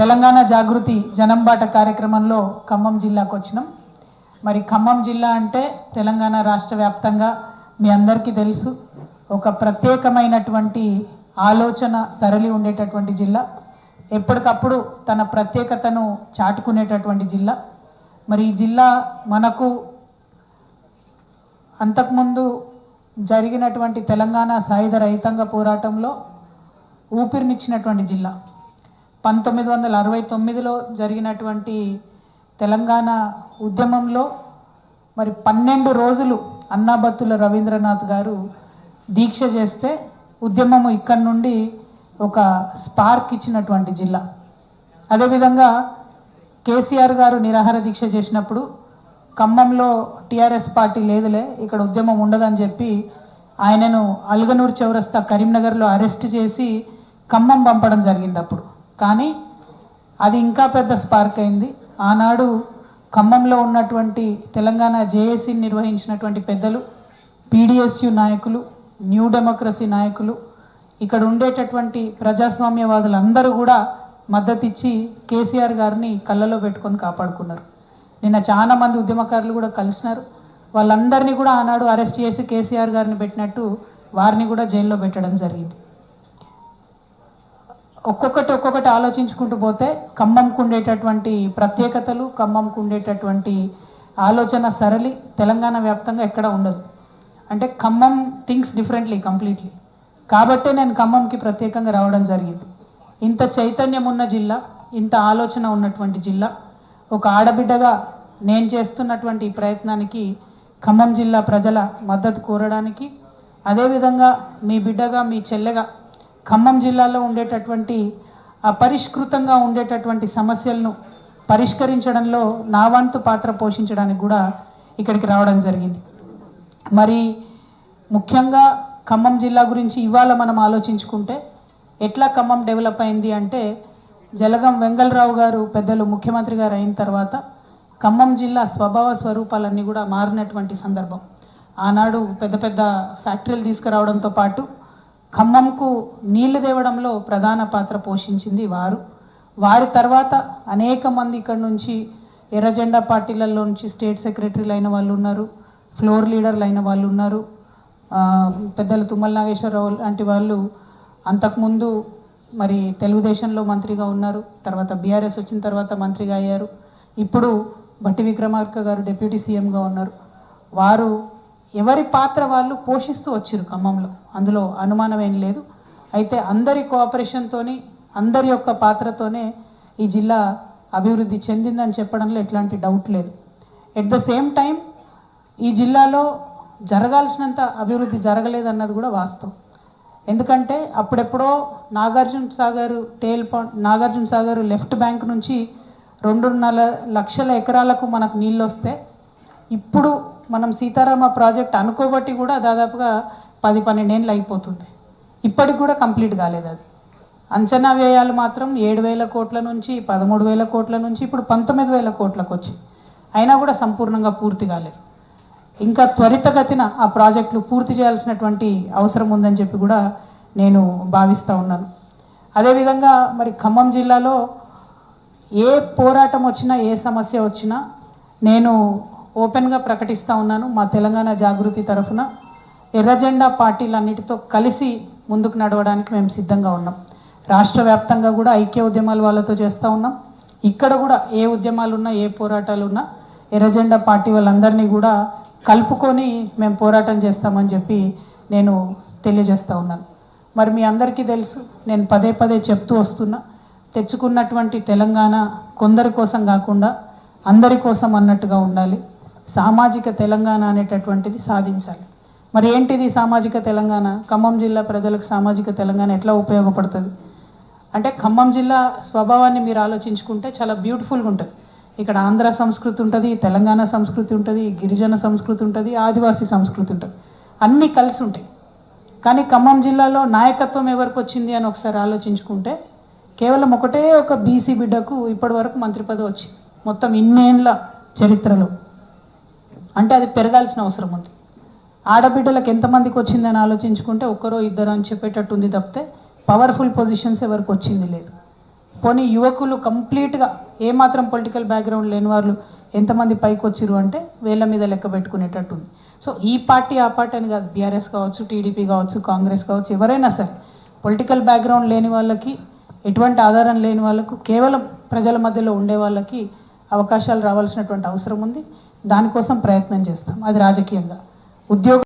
తెలంగాణ జాగృతి జనంబాట కార్యక్రమంలో ఖమ్మం జిల్లాకు వచ్చినాం. మరి ఖమ్మం జిల్లా అంటే తెలంగాణ రాష్ట్ర వ్యాప్తంగా మీ అందరికీ తెలుసు. ఒక ప్రత్యేకమైనటువంటి ఆలోచన సరళి ఉండేటటువంటి జిల్లా. ఎప్పటికప్పుడు తన ప్రత్యేకతను చాటుకునేటటువంటి జిల్లా. మరి ఈ జిల్లా మనకు అంతకుముందు జరిగినటువంటి తెలంగాణ సాయుధ రైతాంగ పోరాటంలో ఊపిరినిచ్చినటువంటి జిల్లా. పంతొమ్మిది వందల అరవై తొమ్మిదిలో జరిగినటువంటి తెలంగాణ ఉద్యమంలో మరి పన్నెండు రోజులు అన్నాబత్తుల రవీంద్రనాథ్ గారు దీక్ష చేస్తే ఉద్యమము ఇక్కడి నుండి ఒక స్పార్క్ ఇచ్చినటువంటి జిల్లా. అదేవిధంగా కేసీఆర్ గారు నిరాహార దీక్ష చేసినప్పుడు ఖమ్మంలో టీఆర్ఎస్ పార్టీ లేదులే ఇక్కడ ఉద్యమం ఉండదని చెప్పి ఆయనను అల్గనూరు చౌరస్తా కరీంనగర్లో అరెస్ట్ చేసి ఖమ్మం పంపడం జరిగింది అప్పుడు. కానీ అది ఇంకా పెద్ద స్పార్క్ అయింది. ఆనాడు ఖమ్మంలో ఉన్నటువంటి తెలంగాణ జేఏసీ నిర్వహించినటువంటి పెద్దలు పీడిఎస్యు నాయకులు న్యూ డెమోక్రసీ నాయకులు ఇక్కడ ఉండేటటువంటి ప్రజాస్వామ్యవాదులందరూ కూడా మద్దతిచ్చి కేసీఆర్ గారిని కళ్ళలో పెట్టుకొని కాపాడుకున్నారు. నిన్న చాలా మంది ఉద్యమకారులు కూడా కలిసినారు. వాళ్ళందరినీ కూడా ఆనాడు అరెస్ట్ చేసి కేసీఆర్ గారిని పెట్టినట్టు వారిని కూడా జైల్లో పెట్టడం జరిగింది. ఒక్కొక్కటి ఒక్కొక్కటి ఆలోచించుకుంటూ పోతే ఖమ్మంకు ఉండేటటువంటి ప్రత్యేకతలు ఖమ్మంకు ఉండేటటువంటి ఆలోచన సరళి తెలంగాణ వ్యాప్తంగా ఎక్కడ ఉండదు. అంటే ఖమ్మం థింగ్స్ డిఫరెంట్లీ కంప్లీట్లీ. కాబట్టే నేను ఖమ్మంకి ప్రత్యేకంగా రావడం జరిగింది. ఇంత చైతన్యం ఉన్న జిల్లా ఇంత ఆలోచన ఉన్నటువంటి జిల్లా ఒక ఆడబిడ్డగా నేను చేస్తున్నటువంటి ఈ ప్రయత్నానికి ఖమ్మం జిల్లా ప్రజల మద్దతు కోరడానికి అదేవిధంగా మీ బిడ్డగా మీ చెల్లెగా ఖమ్మం జిల్లాలో ఉండేటటువంటి అపరిష్కృతంగా ఉండేటటువంటి సమస్యలను పరిష్కరించడంలో నా వంతు పాత్ర పోషించడానికి కూడా ఇక్కడికి రావడం జరిగింది. మరి ముఖ్యంగా ఖమ్మం జిల్లా గురించి ఇవాళ మనం ఆలోచించుకుంటే ఎట్లా ఖమ్మం డెవలప్ అయింది అంటే జలగం వెంగళరావు గారు పెద్దలు ముఖ్యమంత్రి గారు అయిన తర్వాత ఖమ్మం జిల్లా స్వభావ స్వరూపాలన్నీ కూడా మారినటువంటి సందర్భం. ఆనాడు పెద్ద పెద్ద ఫ్యాక్టరీలు తీసుకురావడంతో పాటు ఖమ్మంకు నీళ్ళు తేవడంలో ప్రధాన పాత్ర పోషించింది వారు. వారి తర్వాత అనేక మంది ఇక్కడ నుంచి ఎర్రజెండా పార్టీలలో నుంచి స్టేట్ సెక్రటరీలు అయిన వాళ్ళు ఉన్నారు ఫ్లోర్ లీడర్లు అయిన వాళ్ళు ఉన్నారు. పెద్దలు తుమ్మల నాగేశ్వరరావు లాంటి వాళ్ళు అంతకుముందు మరి తెలుగుదేశంలో మంత్రిగా ఉన్నారు. తర్వాత బీఆర్ఎస్ వచ్చిన తర్వాత మంత్రిగా అయ్యారు. ఇప్పుడు భట్టి విక్రమార్క గారు డిప్యూటీ సీఎంగా ఉన్నారు. వారు ఎవరి పాత్ర వాళ్ళు పోషిస్తూ వచ్చారు ఖమ్మంలో? అందులో అనుమానం లేదు. అయితే అందరి కోఆపరేషన్తోని అందరి యొక్క పాత్రతోనే ఈ జిల్లా అభివృద్ధి చెందిందని చెప్పడంలో ఎట్లాంటి డౌట్ లేదు. ఎట్ ద సేమ్ టైం ఈ జిల్లాలో జరగాల్సినంత అభివృద్ధి జరగలేదన్నది కూడా వాస్తవం. ఎందుకంటే అప్పుడెప్పుడో Nagarjuna Sagar tail point Nagarjuna Sagar left bank నుంచి రెండున్నర లక్షల ఎకరాలకు మనకు నీళ్ళు వస్తే ఇప్పుడు మనం సీతారామ ప్రాజెక్ట్ అనుకోబట్టి కూడా దాదాపుగా పది పన్నెండేళ్ళు అయిపోతుంది. ఇప్పటికి కూడా కంప్లీట్ కాలేదు అది. అంచనా వ్యయాలు మాత్రం ఏడు వేల కోట్ల నుంచి పదమూడు వేల కోట్ల నుంచి ఇప్పుడు పంతొమ్మిది వేల కోట్లకు వచ్చి అయినా కూడా సంపూర్ణంగా పూర్తి కాలేదు. ఇంకా త్వరితగతిన ఆ ప్రాజెక్టులు పూర్తి చేయాల్సినటువంటి అవసరం ఉందని చెప్పి కూడా నేను భావిస్తూ ఉన్నాను. అదేవిధంగా మరి ఖమ్మం జిల్లాలో ఏ పోరాటం వచ్చినా ఏ సమస్య వచ్చినా నేను ఓపెన్గా ప్రకటిస్తూ ఉన్నాను. మా తెలంగాణ జాగృతి తరఫున ఎర్రజెండా పార్టీలన్నిటితో కలిసి ముందుకు నడవడానికి మేము సిద్ధంగా ఉన్నాం. రాష్ట్ర వ్యాప్తంగా కూడా ఐక్య ఉద్యమాలు వాళ్ళతో చేస్తూ ఉన్నాం. ఇక్కడ కూడా ఏ ఉద్యమాలు ఉన్నా ఏ పోరాటాలు ఉన్నా ఎర్రజెండా పార్టీ వాళ్ళందరినీ కూడా కలుపుకొని మేము పోరాటం చేస్తామని చెప్పి నేను తెలియజేస్తూ ఉన్నాను. మరి మీ అందరికీ తెలుసు నేను పదే పదే చెప్తూ వస్తున్నా తెచ్చుకున్నటువంటి తెలంగాణ కొందరి కోసం కాకుండా అందరి కోసం అన్నట్టుగా ఉండాలి. సామాజిక తెలంగాణ అనేటటువంటిది సాధించాలి. మరి ఏంటిది సామాజిక తెలంగాణ? ఖమ్మం జిల్లా ప్రజలకు సామాజిక తెలంగాణ ఎట్లా ఉపయోగపడుతుంది? అంటే ఖమ్మం జిల్లా స్వభావాన్ని మీరు ఆలోచించుకుంటే చాలా బ్యూటిఫుల్గా ఉంటుంది. ఇక్కడ ఆంధ్ర సంస్కృతి ఉంటుంది తెలంగాణ సంస్కృతి ఉంటుంది గిరిజన సంస్కృతి ఉంటుంది ఆదివాసీ సంస్కృతి ఉంటుంది. అన్నీ కలిసి ఉంటాయి. కానీ ఖమ్మం జిల్లాలో నాయకత్వం ఎవరికి వచ్చింది అని ఒకసారి ఆలోచించుకుంటే కేవలం ఒకటే ఒక బీసీ బిడ్డకు ఇప్పటి వరకు మంత్రి పదవి వచ్చింది. మొత్తం ఇన్నేళ్ళ చరిత్రలో. అంటే అది పెరగాల్సిన అవసరం ఉంది. ఆడబిడ్డలకు ఎంతమందికి వచ్చిందని ఆలోచించుకుంటే ఒక్కరో ఇద్దరు అని చెప్పేటట్టు ఉంది తప్పితే పవర్ఫుల్ పొజిషన్స్ ఎవరికి వచ్చింది లేదు. పోనీ యువకులు కంప్లీట్గా ఏమాత్రం పొలిటికల్ బ్యాక్గ్రౌండ్ లేని వాళ్ళు ఎంతమంది పైకి వచ్చిరు అంటే వేళ్ళ మీద లెక్క పెట్టుకునేటట్టు ఉంది సో ఈ పార్టీ ఆ పార్టీ అని కాదు. బీఆర్ఎస్ కావచ్చు టీడీపీ కావచ్చు కాంగ్రెస్ కావచ్చు ఎవరైనా సరే పొలిటికల్ బ్యాక్గ్రౌండ్ లేని వాళ్ళకి ఎటువంటి ఆధారం లేని వాళ్ళకు కేవలం ప్రజల మధ్యలో ఉండే వాళ్ళకి అవకాశాలు రావాల్సినటువంటి అవసరం ఉంది. దానికోసం ప్రయత్నం చేస్తాం. అది రాజకీయంగా. ఉద్యోగ